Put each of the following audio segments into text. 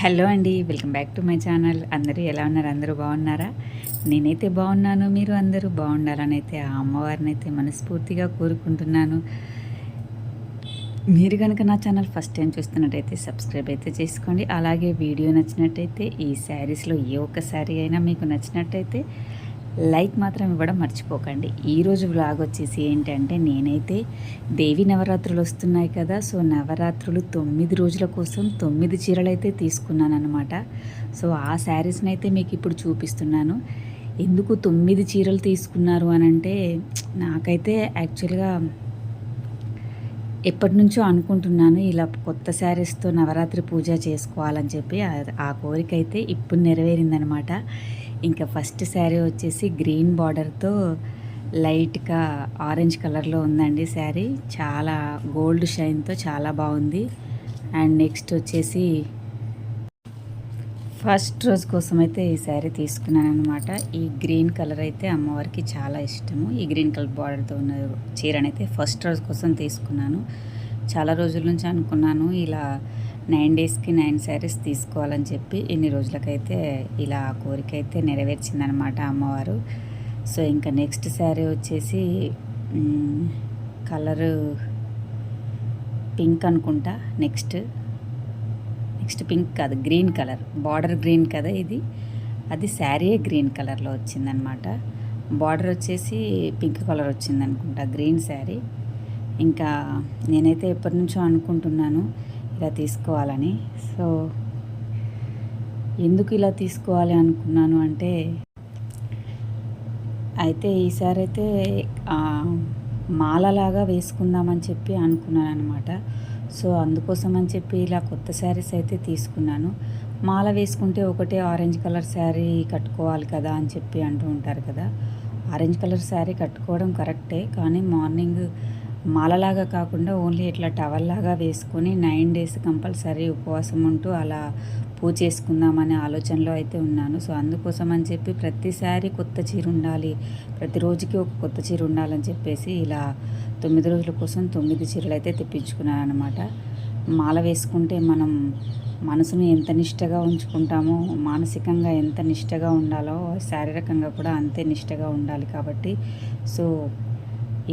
Hello అండి welcome back to my channel. అందరూ ఎలా ఉన్నారు? అందరూ బాగున్నారా? నేనైతే బాగున్నాను మీరు అందరూ బాగుండాలని అయితే ఆ అమ్మవారిని అయితే మనస్ఫూర్తిగా కోరుకుంటున్నాను. మీరు కనుక నా ఛానల్ ఫస్ట్ టైం చూస్తున్నట్టయితే సబ్స్క్రైబ్ అయితే చేసుకోండి. అలాగే వీడియో నచ్చినట్టయితే ఈ శారీస్లో ఏ ఒక్క శారీ అయినా మీకు నచ్చినట్టయితే లైక్ మాత్రం ఇవ్వడం మర్చిపోకండి. ఈరోజు వ్లాగ్ వచ్చేసి ఏంటంటే నేనైతే దేవి నవరాత్రులు వస్తున్నాయి కదా సో నవరాత్రులు తొమ్మిది రోజుల కోసం తొమ్మిది చీరలు అయితే తీసుకున్నాను అనమాట సో ఆ శారీస్ని అయితే మీకు ఇప్పుడు చూపిస్తున్నాను. ఎందుకు తొమ్మిది చీరలు తీసుకున్నారు అని అంటే నాకైతే యాక్చువల్గా ఎప్పటి నుంచో అనుకుంటున్నాను ఇలా కొత్త శారీస్తో నవరాత్రి పూజ చేసుకోవాలని చెప్పి. ఆ- ఆ కోరిక అయితే ఇప్పుడు నెరవేరిందనమాట ఇంకా ఫస్ట్ శారీ వచ్చేసి గ్రీన్ బార్డర్తో లైట్గా ఆరెంజ్ కలర్లో ఉందండి శారీ. చాలా గోల్డ్ షైన్తో చాలా బాగుంది. అండ్ నెక్స్ట్ వచ్చేసి ఫస్ట్ రోజు కోసం అయితే ఈ శారీ తీసుకున్నాను అనమాట ఈ గ్రీన్ కలర్ అయితే అమ్మవారికి చాలా ఇష్టము. ఈ గ్రీన్ కలర్ బార్డర్తో ఉన్న చీరనైతే ఫస్ట్ రోజు కోసం తీసుకున్నాను. చాలా రోజుల నుంచి అనుకున్నాను ఇలా నైన్ డేస్కి నైన్ శారీస్ తీసుకోవాలని చెప్పి ఇన్ని రోజులకైతే ఇలా ఆ కోరిక అయితే నెరవేర్చిందనమాట అమ్మవారు. సో ఇంకా నెక్స్ట్ శారీ వచ్చేసి కలరు పింక్ అనుకుంటా నెక్స్ట్. నెక్స్ట్ పింక్ కాదు గ్రీన్ కలర్. బార్డర్ గ్రీన్ కదా ఇది. అది శారీయే గ్రీన్ కలర్లో వచ్చిందనమాట. బార్డర్ వచ్చేసి పింక్ కలర్ వచ్చింది అనుకుంటా గ్రీన్ శారీ. ఇంకా నేనైతే ఎప్పటి నుంచో అనుకుంటున్నాను ఇలా తీసుకోవాలని. సో ఎందుకు ఇలా తీసుకోవాలి అనుకున్నాను అంటే అయితే ఈసారి అయితే మాలలాగా వేసుకుందామని చెప్పి అనుకున్నాను అనమాట సో అందుకోసం అని చెప్పి ఇలా కొత్త శారీస్ అయితే తీసుకున్నాను. మాల వేసుకుంటే ఒకటే ఆరెంజ్ కలర్ శారీ కట్టుకోవాలి కదా అని చెప్పి అంటూ ఉంటారు కదా. ఆరెంజ్ కలర్ శారీ కట్టుకోవడం కరెక్టే కానీ మార్నింగ్ మాలలాగా కాకుండా ఓన్లీ ఇట్లా టవల్ లాగా వేసుకొని నైన్ డేస్ కంపల్సరీ ఉపవాసం ఉంటూ అలా పూజ చేసుకుందామనే ఆలోచనలో అయితే ఉన్నాను. సో అందుకోసం అని చెప్పి ప్రతిసారి కొత్త చీర ఉండాలి ప్రతిరోజుకి ఒక కొత్త చీర ఉండాలని చెప్పేసి ఇలా తొమ్మిది రోజుల కోసం తొమ్మిది చీరలు అయితే తెప్పించుకున్నాను అనమాట మాల వేసుకుంటే మనం మనసును ఎంత నిష్టగా ఉంచుకుంటామో మానసికంగా ఎంత నిష్టగా ఉండాలో శారీరకంగా కూడా అంతే నిష్టగా ఉండాలి కాబట్టి. సో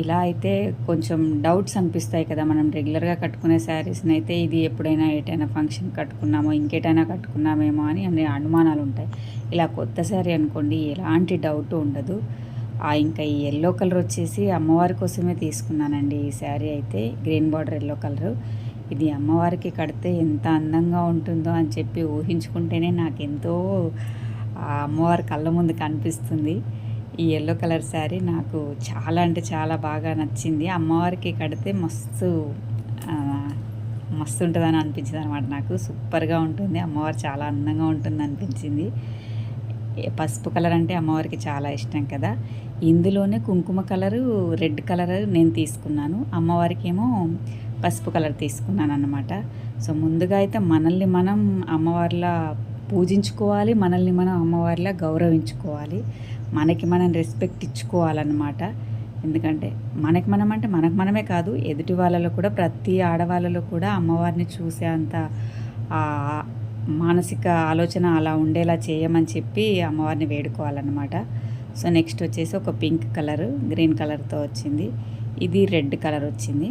ఇలా అయితే కొంచెం డౌట్స్ అనిపిస్తాయి కదా మనం రెగ్యులర్గా కట్టుకునే శారీస్ని అయితే ఇది ఎప్పుడైనా ఎటైనా ఫంక్షన్ కట్టుకున్నామో ఇంకేటైనా కట్టుకున్నామేమో అని అనే అనుమానాలు ఉంటాయి. ఇలా కొత్త శారీ అనుకోండి ఎలాంటి డౌట్ ఉండదు. ఆ ఇంకా ఈ ఎల్లో కలర్ వచ్చేసి అమ్మవారి కోసమే తీసుకున్నానండి ఈ శారీ అయితే గ్రీన్ బార్డర్ ఎల్లో కలరు. ఇది అమ్మవారికి కడితే ఎంత అందంగా ఉంటుందో అని చెప్పి ఊహించుకుంటేనే నాకు ఎంతో ఆ అమ్మవారి కళ్ళ ముందు కనిపిస్తుంది. ఈ ఎల్లో కలర్ శారీ నాకు చాలా అంటే చాలా బాగా నచ్చింది. అమ్మవారికి కడితే మస్తు మస్తు ఉంటుందని అనిపించింది అనమాట నాకు. సూపర్గా ఉంటుంది. అమ్మవారు చాలా అందంగా ఉంటుంది అనిపించింది. పసుపు కలర్ అంటే అమ్మవారికి చాలా ఇష్టం కదా. ఇందులోనే కుంకుమ కలరు రెడ్ కలర్ నేను తీసుకున్నాను. అమ్మవారికి ఏమో పసుపు కలర్ తీసుకున్నాను అనమాట సో ముందుగా అయితే మనల్ని మనం అమ్మవారిలా పూజించుకోవాలి. మనల్ని మనం అమ్మవారిలా గౌరవించుకోవాలి. మనకి మనం రెస్పెక్ట్ ఇచ్చుకోవాలన్నమాట. ఎందుకంటే మనకి మనం అంటే మనకు మనమే కాదు ఎదుటి వాళ్ళలో కూడా ప్రతి ఆడవాళ్ళలో కూడా అమ్మవారిని చూసే అంత మానసిక ఆలోచన అలా ఉండేలా చేయమని చెప్పి అమ్మవారిని వేడుకోవాలన్నమాట. సో నెక్స్ట్ వచ్చేసి ఒక పింక్ కలర్ గ్రీన్ కలర్తో వచ్చింది. ఇది రెడ్ కలర్ వచ్చింది.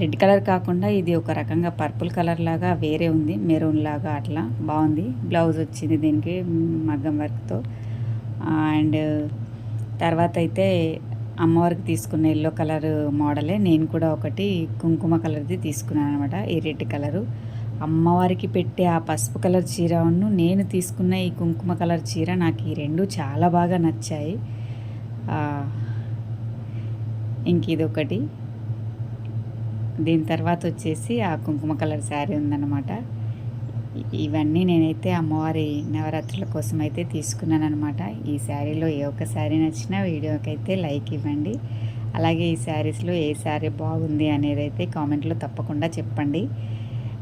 రెడ్ కలర్ కాకుండా ఇది ఒక రకంగా పర్పుల్ కలర్ లాగా వేరే ఉంది మెరూన్ లాగా అట్లా బాగుంది. బ్లౌజ్ వచ్చింది దీనికి మగ్గం వర్క్తో. అండ్ తర్వాత అయితే అమ్మవారికి తీసుకున్న ఎల్లో కలర్ మోడలే. నేను కూడా ఒకటి కుంకుమ కలర్ది తీసుకున్నాను అనమాట ఈ రెడ్ కలరు. అమ్మవారికి పెట్టే ఆ పసుపు కలర్ చీరను నేను తీసుకున్న ఈ కుంకుమ కలర్ చీర నాకు ఈ రెండు చాలా బాగా నచ్చాయి. ఇంక ఇదొకటి. దీని తర్వాత వచ్చేసి ఆ కుంకుమ కలర్ శారీ ఉందన్నమాట. ఇవన్నీ నేనైతే అమ్మవారి నవరాత్రుల కోసం అయితే తీసుకున్నాను అనమాట ఈ శారీలో ఏ ఒక్క శారీ నచ్చినా వీడియోకి అయితే లైక్ ఇవ్వండి. అలాగే ఈ శారీస్లో ఏ శారీ బాగుంది అనేది అయితే కామెంట్లో తప్పకుండా చెప్పండి.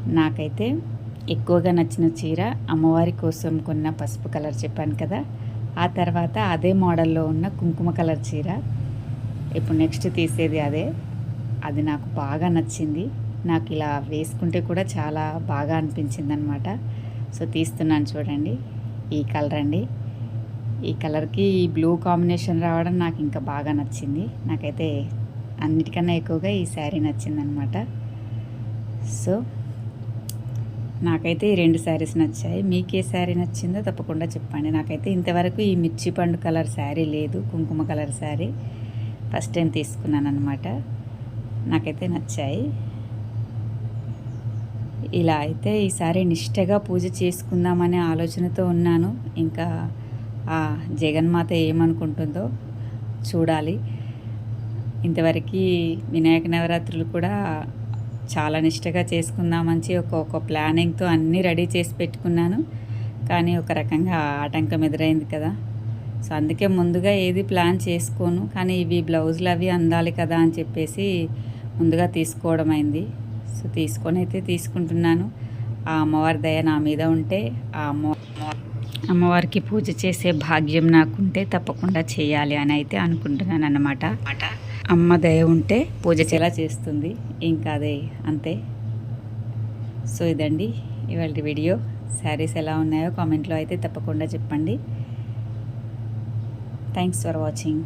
నాకైతే ఎక్కువగా నచ్చిన చీర అమ్మవారి కోసం కొన్న పసుపు కలర్ చెప్పాను కదా. ఆ తర్వాత అదే మోడల్లో ఉన్న కుంకుమ కలర్ చీర. ఇప్పుడు నెక్స్ట్ తీసేది అదే. అది నాకు బాగా నచ్చింది. నాకు ఇలా వేసుకుంటే కూడా చాలా బాగా అనిపించింది అనమాట సో తీస్తున్నాను చూడండి. ఈ కలర్ అండి. ఈ కలర్కి ఈ బ్లూ కాంబినేషన్ రావడం నాకు ఇంకా బాగా నచ్చింది. నాకైతే అన్నిటికన్నా ఎక్కువగా ఈ శారీ నచ్చిందనమాట సో నాకైతే ఈ రెండు శారీస్ నచ్చాయి. మీకు ఏ శారీ నచ్చిందో తప్పకుండా చెప్పండి. నాకైతే ఇంతవరకు ఈ మిర్చి పండు కలర్ శారీ లేదు కుంకుమ కలర్ శారీ. ఫస్ట్ టైం తీసుకున్నాను అనమాట నాకైతే నచ్చాయి. ఇలా అయితే ఈసారి నిష్టగా పూజ చేసుకుందామనే ఆలోచనతో ఉన్నాను. ఇంకా ఆ జగన్మాత ఏమనుకుంటుందో చూడాలి. ఇంతవరకు వినాయక నవరాత్రులు కూడా చాలా నిష్టగా చేసుకుందామని ఒక ఒక ప్లానింగ్తో అన్నీ రెడీ చేసి పెట్టుకున్నాను. కానీ ఒక రకంగా ఆటంకం ఎదురైంది కదా. సో అందుకే ముందుగా ఏది ప్లాన్ చేసుకోను. కానీ ఇవి బ్లౌజులు అవి అందాలి కదా అని చెప్పేసి ముందుగా తీసుకోవడం అయింది. సో తీసుకొని అయితే తీసుకుంటున్నాను. ఆ అమ్మవారి దయ నా మీద ఉంటే ఆ అమ్మ అమ్మవారికి పూజ చేసే భాగ్యం నాకుంటే తప్పకుండా చేయాలి అని అయితే అనుకుంటున్నాను అన్నమాట. అమ్మ దయ ఉంటే పూజ చేలా చేస్తుంది? ఇంకా అదే అంతే. సో ఇదండి ఇవాళ వీడియో. శారీస్ ఎలా ఉన్నాయో కామెంట్లో అయితే తప్పకుండా చెప్పండి. Thanks for watching